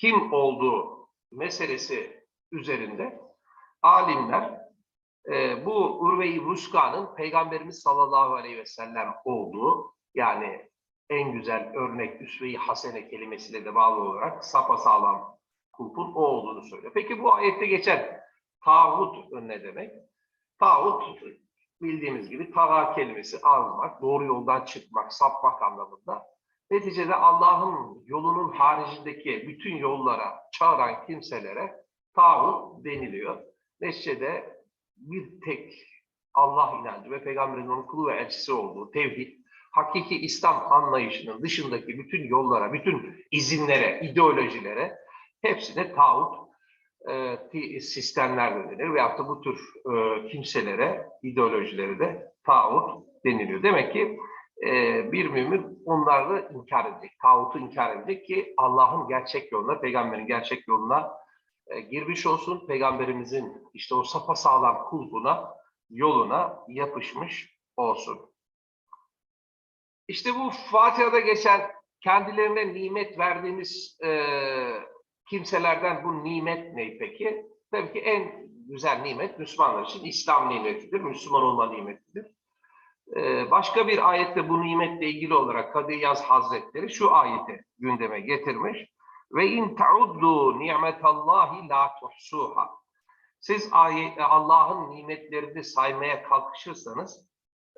kim olduğu meselesi üzerinde alimler e, bu Urve-i Vuska'nın Peygamberimiz sallallahu aleyhi ve sellem olduğu yani en güzel örnek üsve-i hasene kelimesiyle de bağlı olarak sapasağlam kulpun o olduğunu söylüyor. Peki bu ayette geçen tağut ne demek? Tağut bildiğimiz gibi tağa kelimesi azmak, doğru yoldan çıkmak, sapmak anlamında. Neticede Allah'ın yolunun haricindeki bütün yollara çağıran kimselere tağut deniliyor. Neticede bir tek Allah inancı ve Peygamberin onun kulu ve elçisi olduğu tevhid, hakiki İslam anlayışının dışındaki bütün yollara, bütün izinlere, ideolojilere hepsine tağut e, sistemler de denir. Veyahut da bu tür e, kimselere, ideolojilere de tağut deniliyor. Demek ki e, bir mümin onları inkar edecek, tağutu inkar edecek ki Allah'ın gerçek yoluna, peygamberin gerçek yoluna e, girmiş olsun. Peygamberimizin işte o sapasağlam kulbuna, yoluna yapışmış olsun. İşte bu Fatiha'da geçen kendilerine nimet verdiğimiz e, kimselerden bu nimet ne peki? Tabii ki en güzel nimet Müslümanlar için İslam nimetidir, Müslüman olma nimetidir. E, başka bir ayette bu nimetle ilgili olarak Kadı Yaz Hazretleri şu ayeti gündeme getirmiş. Ve in tauddu nimetallahi la tuhsuha. Siz ayet, Allah'ın nimetlerini saymaya kalkışırsanız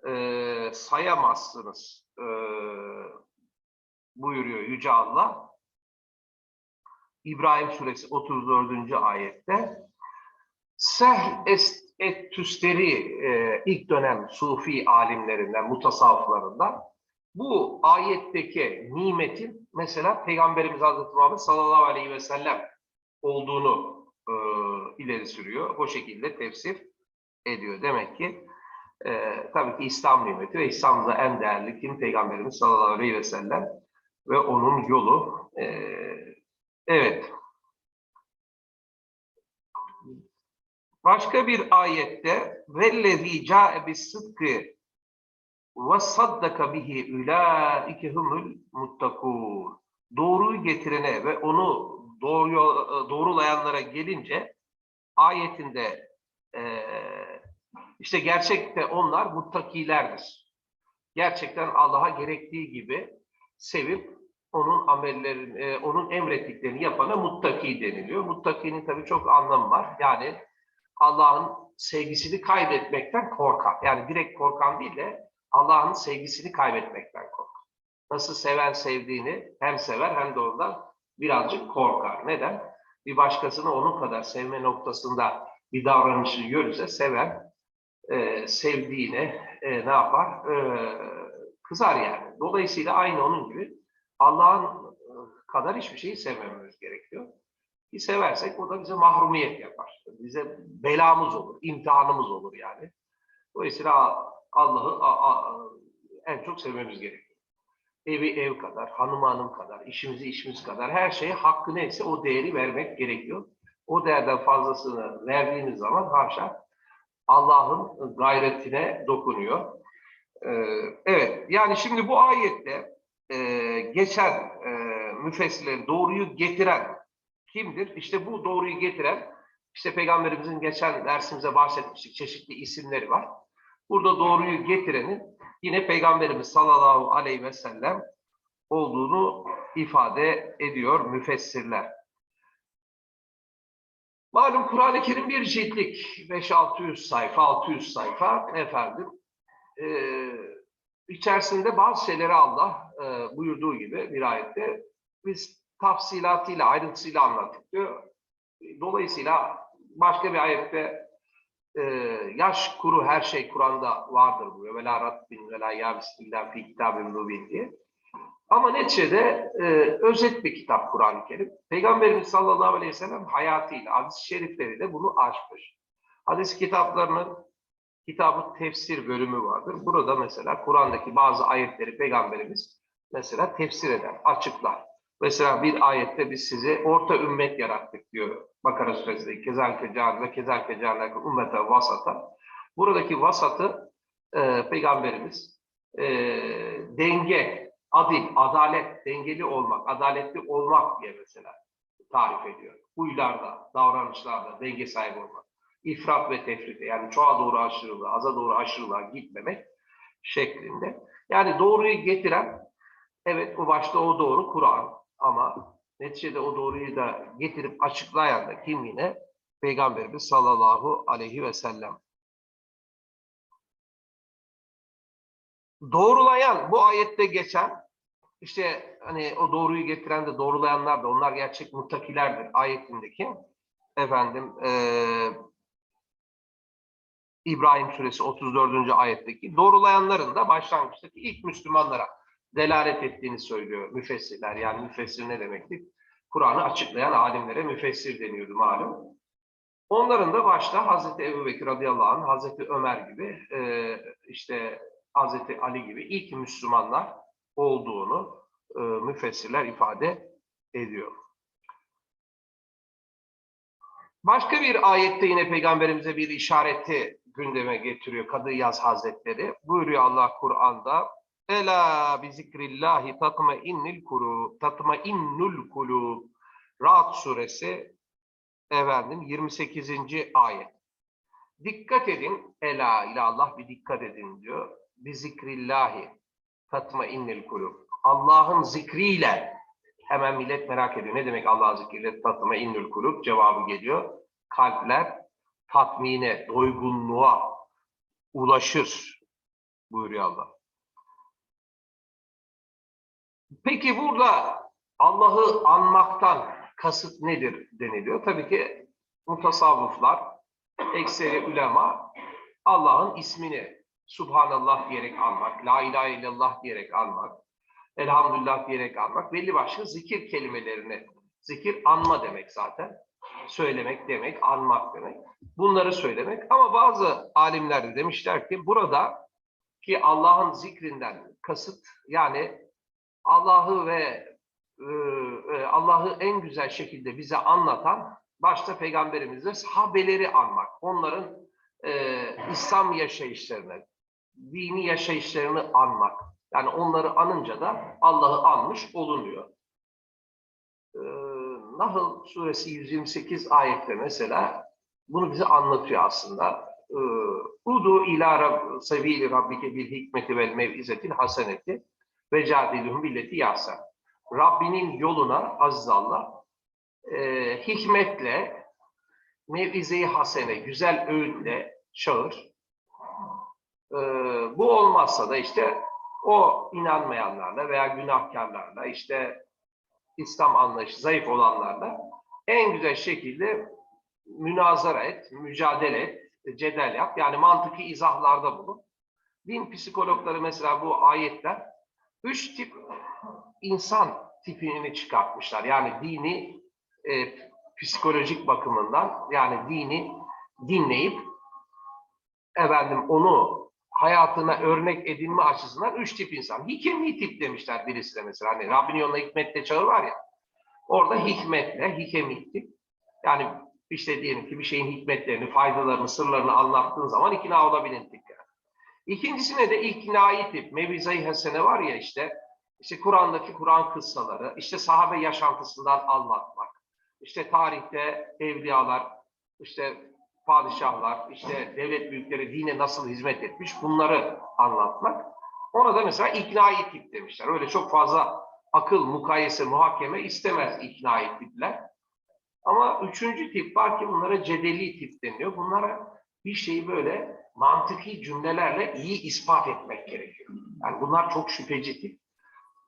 e, sayamazsınız e, buyuruyor Yüce Allah. İbrahim Suresi 34. ayette Sehl est et tüsteri e, ilk dönem Sufi alimlerinden, mutasavvıflarından bu ayetteki nimetin mesela Peygamberimiz Hazreti Muhammed sallallahu aleyhi ve sellem olduğunu e, ileri sürüyor. O şekilde tefsir ediyor. Demek ki e, tabii ki İslam nimeti ve İslam'da en değerli kim? Peygamberimiz sallallahu aleyhi ve sellem ve onun yolu. E, evet. Başka bir ayette vellezî câe bis-sıdkı ve saddaka bihi ulaike humul muttakûn. Doğruyu getirene ve onu doğru, doğrulayanlara gelince ayetinde eee işte gerçekte onlar muttakilerdir. Gerçekten Allah'a gerektiği gibi sevip onun amellerini, e, onun emrettiklerini yapana muttaki deniliyor. Muttakinin tabii çok anlamı var. Yani Allah'ın sevgisini kaybetmekten korkan. Yani direkt korkan değil de Allah'ın sevgisini kaybetmekten korkan. Nasıl seven sevdiğini hem sever hem de ondan birazcık korkar. Neden? Bir başkasını onun kadar sevme noktasında bir davranışını görürse seven e, sevdiğine e, ne yapar? E, kızar yani. Dolayısıyla aynı onun gibi Allah'ın e, kadar hiçbir şeyi sevmememiz gerekiyor. Ki seversek o da bize mahrumiyet yapar. Bize belamız olur, imtihanımız olur yani. Dolayısıyla Allah'ı en çok sevmemiz gerekiyor. Evi ev kadar, hanım hanım kadar, işimizi işimiz kadar her şeye hakkı neyse o değeri vermek gerekiyor. O değerden fazlasını verdiğimiz zaman haşa Allah'ın gayretine dokunuyor. Ee, evet, yani şimdi bu ayette e, geçen e, müfessirlerin doğruyu getiren kimdir? İşte bu doğruyu getiren, işte Peygamberimizin geçen dersimize bahsetmiştik, çeşitli isimleri var. Burada doğruyu getirenin yine Peygamberimiz sallallahu aleyhi ve sellem olduğunu ifade ediyor müfessirler. Malum Kur'an-ı Kerim bir ciltlik, 5-600 sayfa, 600 sayfa efendim. Ee, içerisinde bazı şeyleri Allah e, buyurduğu gibi bir ayette biz tafsilatıyla, ayrıntısıyla anlattık diyor. Dolayısıyla başka bir ayette e, yaş kuru her şey Kur'an'da vardır buyuruyor. Ve la rabbin ve la yabisin illa fi diye. Ama neticede e, özet bir kitap Kur'an-ı Kerim. Peygamberimiz sallallahu aleyhi ve sellem hayatıyla, hadis-i şerifleriyle bunu açmış. Hadis kitaplarının kitabı tefsir bölümü vardır. Burada mesela Kur'an'daki bazı ayetleri Peygamberimiz mesela tefsir eder, açıklar. Mesela bir ayette biz size orta ümmet yarattık diyor. Bakara suresinde kezalke can ve kezalke canlake ümmete vasata. Buradaki vasatı e, Peygamberimiz e, denge, adil, adalet, dengeli olmak, adaletli olmak diye mesela tarif ediyor. Huylarda, davranışlarda denge sahibi olmak. İfrat ve tefrite yani çoğa doğru aşırılığa, aza doğru aşırılığa gitmemek şeklinde. Yani doğruyu getiren, evet bu başta o doğru Kur'an ama neticede o doğruyu da getirip açıklayan da kim yine? Peygamberimiz sallallahu aleyhi ve sellem. Doğrulayan bu ayette geçen işte hani o doğruyu getiren de doğrulayanlar da onlar gerçek muttakilerdir ayetindeki efendim eee İbrahim suresi 34. ayetteki doğrulayanların da başlangıçtaki ilk Müslümanlara delalet ettiğini söylüyor müfessirler. Yani müfessir ne demekti? Kur'an'ı açıklayan alimlere müfessir deniyordu malum. Onların da başta Hazreti Ebu Bekir radıyallahu anh, Hazreti Ömer gibi, e, işte Hazreti Ali gibi ilk Müslümanlar olduğunu e, müfessirler ifade ediyor. Başka bir ayette yine Peygamberimize bir işareti gündeme getiriyor Kadı Yaz Hazretleri. Buyuruyor Allah Kur'an'da Ela bi zikrillahi tatma innil kulu tatma innul kulu Ra'd suresi efendim 28. ayet. Dikkat edin ela ile Allah bir dikkat edin diyor. Bi zikrillahi tatma innil kulu. Allah'ın zikriyle hemen millet merak ediyor. Ne demek Allah'ın zikriyle tatma innul kulub? Cevabı geliyor. Kalpler tatmine, doygunluğa ulaşır buyuruyor Allah. Peki burada Allah'ı anmaktan kasıt nedir deniliyor? Tabii ki mutasavvıflar, ekseri ulema Allah'ın ismini Subhanallah diyerek almak, La ilahe illallah diyerek almak, Elhamdülillah diyerek almak, belli başlı zikir kelimelerini, zikir anma demek zaten. Söylemek demek, anmak demek. Bunları söylemek. Ama bazı alimler de demişler ki burada ki Allah'ın zikrinden kasıt yani Allah'ı ve e, Allah'ı en güzel şekilde bize anlatan başta peygamberimizle sahabeleri anmak. Onların e, İslam yaşayışlarını, dini yaşayışlarını anmak. Yani onları anınca da Allah'ı anmış olunuyor. E, Nahl suresi 128 ayette mesela bunu bize anlatıyor aslında. E, Udu ila rab, sebili rabbike bil hikmeti vel mev'izetil haseneti ve cadilühüm billeti yahsen. Rabbinin yoluna azzallah e, hikmetle mevize-i hasene, güzel öğütle çağır. E, bu olmazsa da işte o inanmayanlarla veya günahkarlarla işte İslam anlayışı zayıf olanlarla en güzel şekilde münazara et, mücadele et, cedel yap. Yani mantıki izahlarda bulun. Din psikologları mesela bu ayetler üç tip insan tipini çıkartmışlar. Yani dini e, psikolojik bakımından yani dini dinleyip efendim onu hayatına örnek edinme açısından üç tip insan. Hikemi tip demişler birisi de mesela. Hani Rabbin yoluna hikmetle çağır var ya. Orada hikmetle, hikemi tip. Yani işte diyelim ki bir şeyin hikmetlerini, faydalarını, sırlarını anlattığın zaman ikna olabilin tip. İkincisine de iknai tip. Mevizai Hasene var ya işte işte Kur'an'daki Kur'an kıssaları, işte sahabe yaşantısından anlatmak, işte tarihte evliyalar, işte padişahlar, işte devlet büyükleri dine nasıl hizmet etmiş bunları anlatmak. Ona da mesela iknai tip demişler. Öyle çok fazla akıl, mukayese, muhakeme istemez iknai tipler. Ama üçüncü tip var ki bunlara cedeli tip deniyor. Bunlara bir şeyi böyle mantıki cümlelerle iyi ispat etmek gerekiyor. Yani bunlar çok şüpheci tip.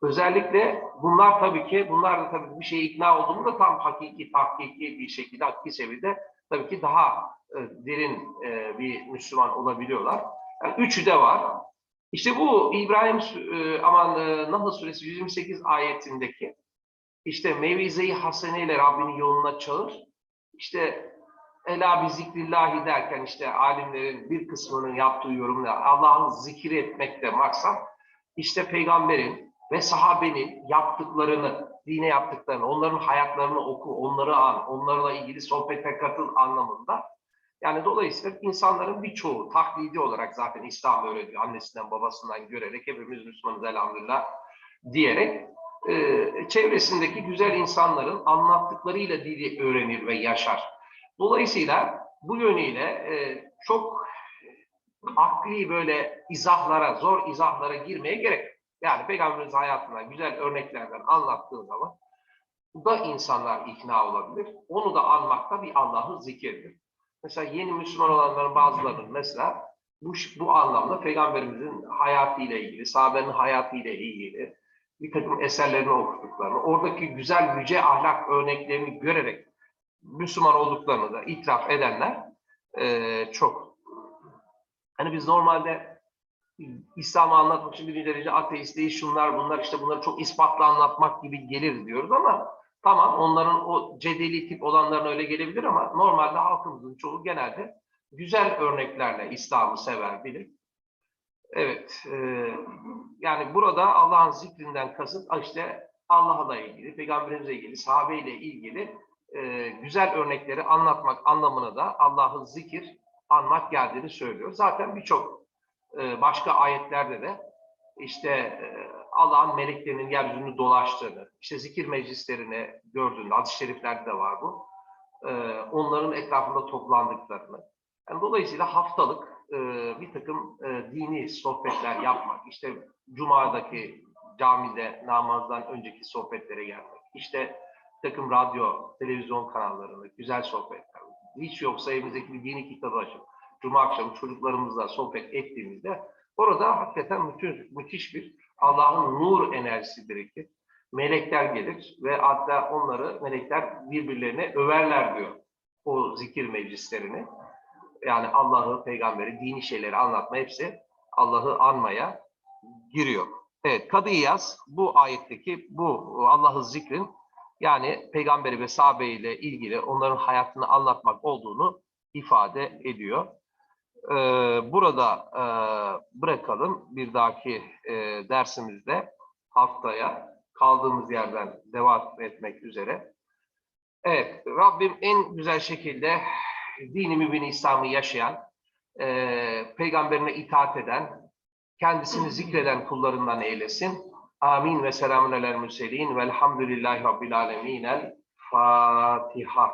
Özellikle bunlar tabii ki, bunlar da tabii bir şeye ikna olduğunda tam hakiki, tahkiki bir şekilde, hakiki seviyede tabii ki daha e, derin e, bir Müslüman olabiliyorlar. Yani üçü de var. İşte bu İbrahim e, aman e, Nahl suresi 128 ayetindeki işte mevize-i hasene ile Rabbinin yoluna çağır. İşte ela bi zikrillahi derken işte alimlerin bir kısmının yaptığı yorumla Allah'ın zikir etmekte maksat işte peygamberin ve sahabenin yaptıklarını, dine yaptıklarını, onların hayatlarını oku, onları an, onlarla ilgili sohbete katıl anlamında. Yani dolayısıyla insanların birçoğu taklidi olarak zaten İslam öğretiyor. Annesinden babasından görerek hepimiz Müslümanız elhamdülillah diyerek e, çevresindeki güzel insanların anlattıklarıyla dili öğrenir ve yaşar. Dolayısıyla bu yönüyle e, çok akli böyle izahlara, zor izahlara girmeye gerek. Yani Peygamberimiz hayatından güzel örneklerden anlattığı zaman da insanlar ikna olabilir. Onu da anmakta bir Allah'ı zikirdir. Mesela yeni Müslüman olanların bazılarının mesela bu, bu anlamda Peygamberimizin hayatıyla ilgili, sahabenin hayatıyla ilgili bir takım eserlerini okuduklarını, oradaki güzel yüce ahlak örneklerini görerek Müslüman olduklarını da itiraf edenler eee, çok. Hani biz normalde İslam'ı anlatmak için birinci derece ateistliği, şunlar bunlar işte bunları çok ispatla anlatmak gibi gelir diyoruz ama tamam onların o cedeli tip olanlarına öyle gelebilir ama normalde halkımızın çoğu genelde güzel örneklerle İslam'ı sever, bilir. Evet, e, yani burada Allah'ın zikrinden kasıt işte Allah'la ilgili, Peygamberimizle ilgili, sahabeyle ilgili e, güzel örnekleri anlatmak anlamına da Allah'ın zikir, anmak geldiğini söylüyor. Zaten birçok e, başka ayetlerde de işte e, Allah'ın meleklerinin yeryüzünü dolaştığını, işte zikir meclislerini gördüğünde, hadis-i şeriflerde de var bu. Onların etrafında toplandıklarını. Yani dolayısıyla haftalık bir takım dini sohbetler yapmak, işte Cuma'daki camide namazdan önceki sohbetlere gelmek, işte takım radyo, televizyon kanallarında güzel sohbetler. Hiç yoksa evimizdeki bir dini kitabı açıp Cuma akşamı çocuklarımızla sohbet ettiğimizde orada hakikaten müthiş, müthiş bir Allah'ın nur enerjisi birikir. Melekler gelir ve hatta onları melekler birbirlerine överler diyor o zikir meclislerini. Yani Allah'ı, peygamberi, dini şeyleri anlatma hepsi Allah'ı anmaya giriyor. Evet, Kadı İyaz bu ayetteki bu Allah'ı zikrin yani peygamberi ve sahabeyle ilgili onların hayatını anlatmak olduğunu ifade ediyor. Ee, burada e, bırakalım bir dahaki e, dersimizde haftaya kaldığımız yerden devam etmek üzere. Evet, Rabbim en güzel şekilde dini mübin İslam'ı yaşayan, e, peygamberine itaat eden, kendisini zikreden kullarından eylesin. Amin ve selamun alel mürselin velhamdülillahi rabbil alemin. El Fatiha.